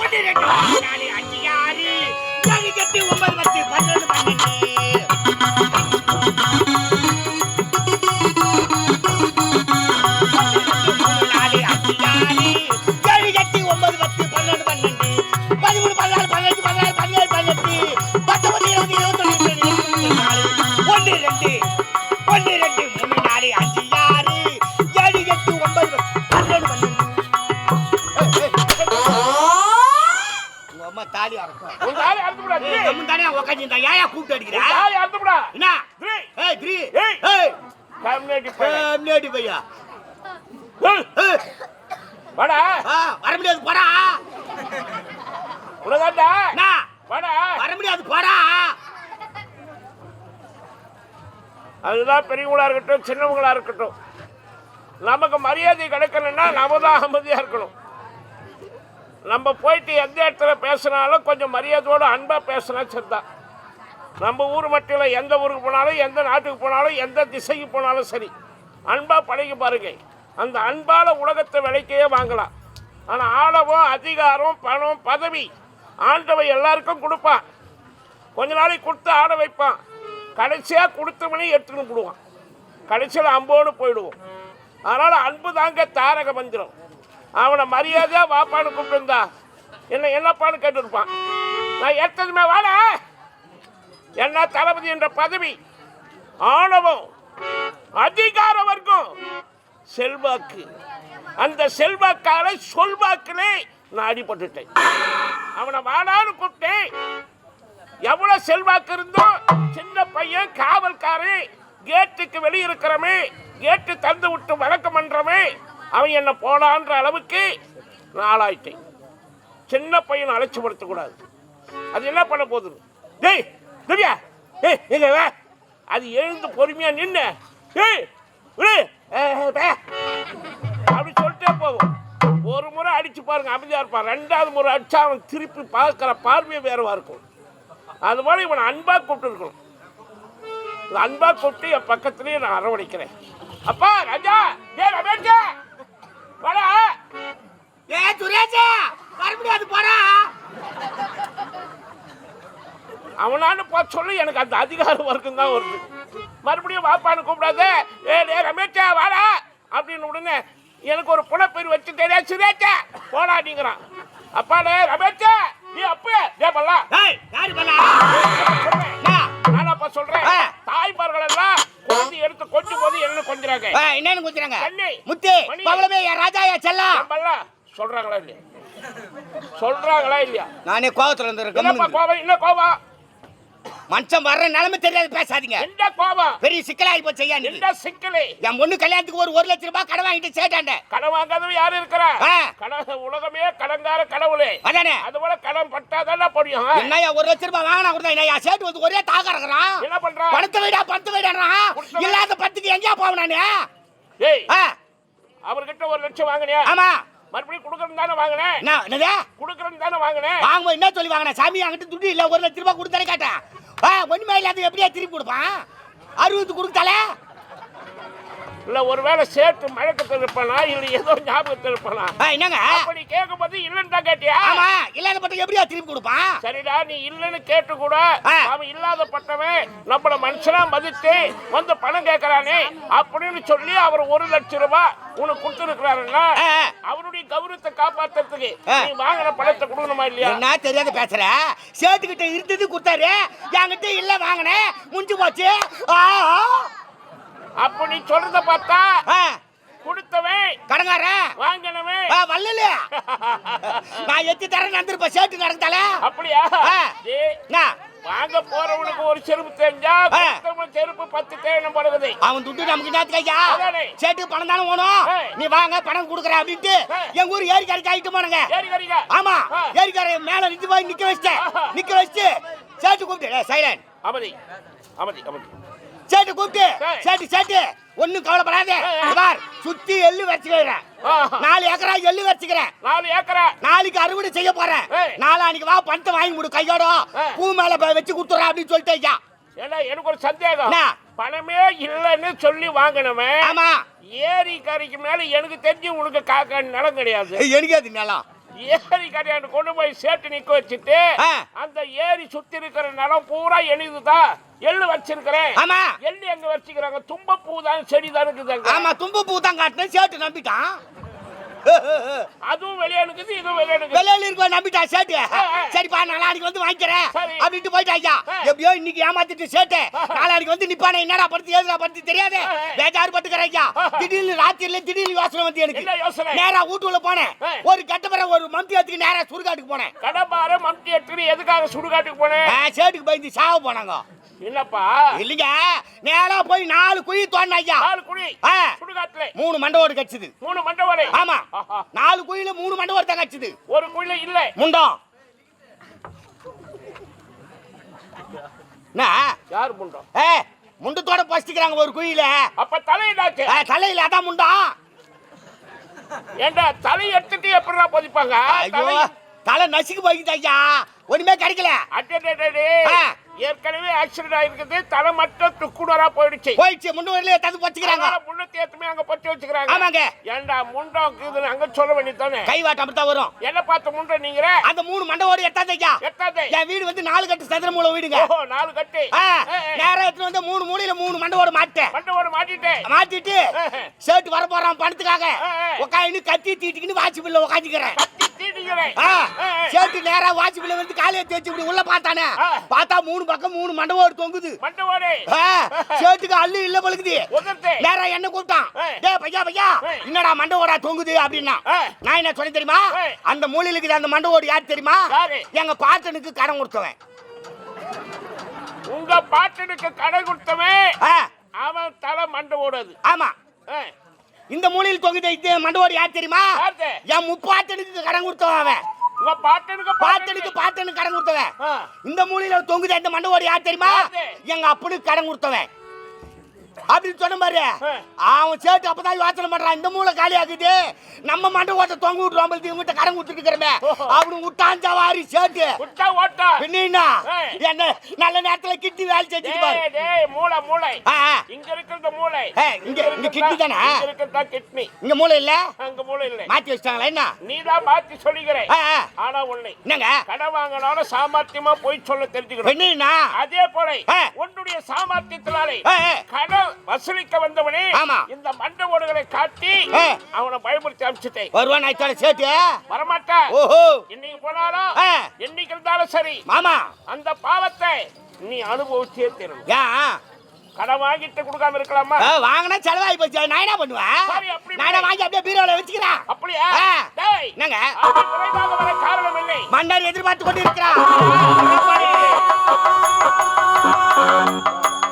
ஒன்று ரெண்டு நாலு அஞ்சு ஆறு. ஏழு எட்டு ஒன்பது பத்து பன்னெண்டு பன்னெண்டு. தாலி அறக்கும் தாலி அறுத்துப்புடா, த்ரீ. நம்ம தானே உக்காந்துருந்தா ஏயா கூப்பிட்டு அடிக்கிறா தாலி அறுத்துப்புடா. என்ன த்ரீ. ஏய் த்ரீ ஏய். ஏய். முன்னாடி பையா ஏய், ஏய் வாடா. வர முடியாது போடா உனதாண்டா. என்ன வாடா. வர முடியாது போடா அதுதான் பெரியவங்களா இருக்கட்டும் சின்னவங்களா இருக்கட்டும் நமக்கு மரியாதை கிடைக்கணும்னா நாம தான் அமைதியா இருக்கணும் நம்ம போயிட்டு எந்த இடத்துல பேசினாலும் கொஞ்சம் மரியாதையோட அன்பாக பேசினா சரிதான் நம்ம ஊர் மட்டும் இல்லை எந்த ஊருக்கு போனாலும் எந்த நாட்டுக்கு போனாலும் எந்த திசைக்கு போனாலும் சரி. அன்பாக பழகி பாருங்க. அந்த அன்பால் உலகத்தை விலைக்கையே வாங்கலாம். ஆனால் ஆழவும் அதிகாரம் பணம் பதவி ஆண்டவன் எல்லாருக்கும் கொடுப்பான். கொஞ்ச நாளைக்கு கொடுத்து ஆட வைப்பான். கடைசியாக கொடுத்தவனே எடுத்துன்னு போடுவான். கடைசியில் அம்போடு போயிடுவோம். அதனால் அன்பு தாங்க தாரக மந்திரம். அவனை மரியாதையா வாப்பான்னு கூப்பிட்டுருந்தா. என்ன என்னப்பான்னு கேட்டுருப்பான். நான் எடுத்ததுமே வாட. என்ன தளபதி என்ற பதவி ஆணவம் அதிகார வர்க்கம் செல்வாக்கு. அந்த செல்வாக்கால சொல்வாக்கிலே நான் அடிபட்டுட்டேன். அவனை வாடான்னு கூப்பிட்டேன். எவ்வளவு செல்வாக்கு இருந்தோ சின்ன பையன் காவல்காரன் கேட்டுக்கு வெளியிருக்கிறமே கேட்டு தந்து விட்டு வழக்கம் பண்ணுறமே அவன் என்ன போடான்ற அளவுக்கு நாளாயிட்டேன். சின்ன பையனை அலட்சியப்படுத்தக்கூடாது. அது என்ன பண்ண போகுது? டேய் திவ்யா ஏய் எங்க வா. அது எழுந்து பொறுமையா நின்று ஏய் விடு. அப்படி சொல்லிட்டே போவோம் ஒரு முறை அடிச்சு பாருங்க அமைதியா இருப்பான். ரெண்டாவது முறை அடிச்சா அவன் திருப்பி பார்க்கிற பார்வையை வேறவா இருக்கும். அது போல இவனை அன்பா கூப்பிட்டு இருக்கணும். அன்பா கூப்பிட்டு என் பக்கத்துலேயே நான் அரவணைக்கிறேன். அப்பா ராஜா ஏ ரமேஷா வாடா. ஏ சுரேஷ் வர முடியாது போடா. அவனான்னு போ சொல்லு எனக்கு அந்த அதிகார வர்க்கம் தான் வருது. மறுபடியும் வாப்பான்னு கூப்பிடாத. ஏ டே ரமேஷா வாடா. அப்படின்னு உடனே எனக்கு ஒரு புலப்பேர் வச்சு தெரியா சுரேஷா போடாடிங்கிறான் அப்பாடே ரமேஷா நீ அப்ப டே பல்லா. ஏய் யாரு பண்ணா நான் அப்ப சொல்றேன். தாய்மார்கள் எல்லாம் குழந்தை எடுத்து கொஞ்சம் போது என்ன கொஞ்சறாங்க என்னன்னு கண்ணி. முத்து. பவளமே என் ராஜா என் நம்மெல்லாம் சொல்றாங்களா இல்லையா? சொல்றாங்களா இல்லையா? நானே கோவத்துல என்னப்பா இருந்திருக்கேன் கோபம் என்ன கோபம் மனுஷன் வர்ற நிலைமை தெரியாது பேசாதீங்க. என்ன கோபம்? பெரிய சிக்கலாகி போச்சு ஐயா நீ. என்ன சிக்கலே? என் பொண்ணு கல்யாணத்துக்கு ஒரு ஒரு லட்ச ரூபாய் கடன் வாங்கிட்டு சேட்டாண்ட. கடன் வாங்காதவன் யாரு இருக்கிறா. கடன் உலகமே கடங்கார கடவுளே. அதானே? அது போல கடன் பட்டாதான் படியும் என்னய்யா ஒரு லட்ச ரூபாய் வாங்கினா கொடுத்தா என்னய்யா சேட்டு வந்து ஒரே தாக இருக்கிறான் என்ன பண்றான் பணத்தை வைடா பணத்தை வைடான்றான். இல்லாத பத்துக்கு எங்கேயா போவேன் நானு? ஏய் அவர்கிட்ட ஒரு லட்சம் வாங்கினியா? ஆமா. மறுபடியும் கொடுக்கறது தானே வாங்கினேன் என்ன என்னது? கொடுக்கறது தானே வாங்கினேன் வாங்கும்போது என்ன சொல்லி வாங்கின? சாமி அங்கிட்ட துட்டு இல்ல ஒரு லட்ச ரூபாய் கொடுத்தாலே கேட்டேன். ஆ ஒண்ணுமே இல்லாத எப்படியா திருப்பி கொடுப்பான்? அறுபது கொடுத்தாலே இல்ல ஒருவேளை சேர்த்து மழக்கத்தில் இருப்பானா? இல்ல ஏதோ ஞாபகத்தில் இருப்பானா? என்னங்க? அப்ப நீ கேட்கும் போது இல்லைன்னு தான் கேட்டியா? ஆமா இல்லாத பட்டம் எப்படியா திருப்பி கொடுப்பான்? சரிடா நீ இல்லைன்னு கேட்டு கூட. அவன் இல்லாதப்பட்டவன் நம்மள மனுஷனா மதித்து வந்து பணம் கேட்கறானே அப்படின்னு சொல்லி அவர் ஒரு லட்சம் ரூபாய் உனக்கு கொடுத்துருக்கிறாருன்னா. அவருடைய கௌரவத்தை காப்பாத்துறதுக்கு. நீ வாங்கின பணத்தை கொடுக்கணுமா இல்லையா? என்ன தெரியாத பேசுற? சேட்டுக்கிட்ட இருந்தது கொடுத்தாரு என்கிட்ட இல்ல வாங்கினேன் முடிஞ்சு போச்சு. ஆ, அப்ப நீ சொல்றத பார்த்தா கொடுத்தவன் கடங்காரன் வாங்கினவன் வள்ளலு. நான் எத்தி தரேன் நந்திருப்ப சேட்டு நடந்தால அப்படியா? வாங்க போறவனுக்கு ஒரு செருப்பு தெரிஞ்சா செருப்பு பத்து தேனம் படுகுது. அவன் துட்டு நமக்கு அதானே. சேட்டுக்கு பணம் தானே ஏய். நீ வாங்க பணம் கொடுக்குறேன் அப்படின்ட்டு. எங்க ஊர் ஏரிக்காரிக்கு ஆகிட்டு போனங்க. ஆமா. ஏரிக்கார மேல நின்று போய் நிக்க வச்சிட்டேன். நிக்க வச்சு சேட்டு கூப்பிட்டு சைலண்ட் அமைதி. அமைதி அமைதி. சேட்டு கூப்பிட்டு. சேட்டு சேட்டு. ஒண்ணும் கவலைப்படாத. பார் சுத்தி எள்ளு வச்சுக்கிறேன். நாலு ஏக்கரா எள்ளு வச்சுக்கிறேன். நாலு ஏக்கரா? நாளைக்கு அறுவடை செய்ய போறேன். நாளானிக்கு வா பணத்தை வாங்கி கொடு கையோட. பூ மேல வச்சு கொடுத்துறேன் அப்படின்னு சொல்லிட்டு ஐயா எனக்கு ஒரு சந்தேகம்? பணமே இல்லைன்னு சொல்லி வாங்கினவன் ஆமா. ஏரி கரைக்கு மேல எனக்கு தெரிஞ்சு உனக்கு காக்க நிலம் கிடையாது. எனக்கு அது நிலம்? ஏரி கரையாண்டு கொண்டு போய் சேட்டு நிக்க வச்சுட்டு. அந்த ஏரி சுத்தி இருக்கிற நிலம் பூரா எளிதுதான் எள்ளு வச்சிருக்கிறேன். ஆமா. எள்ளு எங்க வச்சுக்கிறாங்க? தும்ப பூ தான் செடி தான் இருக்குது. ஆமா தும்பு பூ தான் காட்டினேன் சேட்டு நம்பிட்டான். அதுவும் வெளியே இருக்குது இதுவும் வெளியே இருக்குது வெள்ளையில இருக்க நம்பிட்டா சேட்டு. சரிப்பா நாளானிக்கு வந்து வாங்கிக்கிறேன். அப்படின்ட்டு போயிட்டா ஐயா. எப்படியோ இன்னைக்கு ஏமாத்திட்டு சேட்டு. நாளானிக்கு வந்து நிப்பானே. என்னடா படுத்து ஏதுடா படுத்து தெரியாது. பேஜாரு பட்டுக்கிறேன் ஐயா. திடீர்னு ராத்திரில திடீர்னு யோசனை வந்து எனக்கு. நேரா வீட்டுக்குள்ள போனேன். ஒரு கெட்ட பிற ஒரு மம்தி எடுத்துக்கு நேரா சுடுகாட்டுக்கு போனேன். கடப்பார எதுக்காக சுடுகாட்டுக்கு போனேன்? சேட்டுக்கு பயந்து சாவ போனாங்க. இல்லைங்க. நேரா போய் நாலு குழி தோண்டின ஐயா. நாலு குழி. சுடுகாட்டுல. மூணு மண்டவோடு கடிச்சது. மூணு மண்டபம் ஆமா. நாலு குழியில மூணு மண்டவோடு தான் கடிச்சது ஒரு குழில இல்ல. முண்டம் யார் முண்டம் ஏ முண்டத்தோட பசிக்கிறாங்க ஒரு குழியில அப்ப தலையிடாச்சு ஏ, தலையில அதான் முண்டம் ஏண்டா தலை எடுத்துட்டு எப்படிடா பதிப்பாங்க? தலை நசுக்கு போய்க்குது ஐயா. ஒண்ணுமே கிடைக்கல. அடடடடே. ஏற்கனவே ஆக்சிடென்ட் ஆயிருக்குது. தலை மட்டும் துக்குடரா போயிடுச்சு. போயிடுச்சு. முண்டு வரல தந்து பச்சிக்கிறாங்க. அதனால முன்னூத்தி எட்டுமே அங்க பற்றி வச்சுக்கிறாங்க. ஆமாங்க. ஏண்டா முண்டம் இருக்குதுன்னு அங்க சொல்ல வேண்டியதானே கை வாட்டம் அப்படித்தான் வரும். என்ன பார்த்த முண்டம் நீங்கிற? அந்த மூணு மண்டவோடு எட்டாது ஐயா எட்டாதே என் வீடு வந்து நாலு கட்டு சதுர மூலம் வீடுங்க. ஓஹோ நாலு கட்டு. ஆ, நேரா எடுத்துட்டு வந்து மூணு மூலையில மூணு மண்டவோடு மாட்டேன் மண்டபோட மாட்டிட்டேன் மாட்டிட்டு. சேட்டு வர போறான் பணத்துக்காக. உட்காந்து கத்தி தீட்டிக்கின்னு வாட்சி பில்ல உட்காந்துக்கிறேன். சேட்டு நேரா வாட்சி பில்ல வந்து காலையை தேய்ச்சி இப்படி உள்ள பார்த்தானே. பார்த்தா மூணு பக்கம் மூணு மண்டவோடு தொங்குது மண்டபோடு சேட்டுக்கு அள்ளு இல்ல பழுக்குது நேரா என்ன கூப்பிட்டான். டேய் பையா பையா. என்னடா மண்டவோடா தொங்குது அப்படின்னா. நான் என்ன சொல்ல தெரியுமா. அந்த மூலையில இருக்குது அந்த மண்டவோடு யார் தெரியுமா? எங்க பாட்டனுக்கு கடன் கொடுத்தவன் உங்க பாட்டனுக்கு கடை கொடுத்தவன் அவன் தலை மண்டபோடு அது ஆமா. இந்த மூலையில் தொங்குது இது மண்டவோடு யார் தெரியுமா? என் முப்பாட்டனுக்கு கடன் கொடுத்தவன் அவன் உங்க பாட்டனுக்கு பாட்டனுக்கு பாட்டனுக்கு கடன் கொடுத்தவன். இந்த மூலையில தொங்குது அந்த மண்டவோடு யார் தெரியுமா? எங்க அப்பனுக்கு கடன் கொடுத்தவன் அப்படின்னு சொன்ன ஆ. அவன் சேட்டு அப்பதான் யோசனை பண்றான். இந்த மூளை காலி ஆகுது நம்ம மண்டை ஓட்ட தொங்க விட்டுருவோம் இவங்கிட்ட கடன் கொடுத்துருக்கிறமே ஓஹோ. அவனு விட்டான் சவாரி சேட்டு. பின்னா. என்ன? நல்ல நேரத்துல கிட்டி வேலை செஞ்சுட்டு டேய் மூளை மூளை. இங்க இருக்கிறது மூளை. இங்க- இங்க கிட்னி தானே? கிட்னி. இங்க மூளை இல்ல? அங்க மூளை இல்லை. மாத்தி வச்சிட்டாங்களா? என்ன? நீ தான் மாத்தி சொல்லிக்கிற ஆ, ஆ. ஆனா உன்னை என்னங்க? கடன் வாங்கினாலும் சாமர்த்தியமா போய் சொல்ல தெரிஞ்சுக்கணும். பெண்ணா அதே போல. உன்னுடைய சாமர்த்தியத்தினாலே. கடன் வசூலிக்க வந்தவனே ஆமா. இந்த மண்ட ஓடுகளை காட்டி. அவனை பயமுறுத்தி அனுப்பிச்சுட்டேன். வருவான் ஆயிட்டால சேட்டு வரமாட்டா? ஓஹோ. இன்னைக்கு போனாலும். என்னைக்கு இருந்தாலும் சரி. மாமா. அந்த பாவத்தை நீ அனுபவிச்சே தீரணும். ஏன் கடன் வாங்கிட்டு கொடுக்காம இருக்கலாமா? வாங்கினா செலவாகி போச்சு. நான் என்ன பண்ணுவேன் சரி, அப்படி நான் வாங்கி அப்படியே பீரோல வச்சுக்கிறேன் அப்படியா. டேய் என்னங்க? காரணம் இல்லை மன்னர் எதிர்பார்த்து கொண்டு இருக்கிறான்.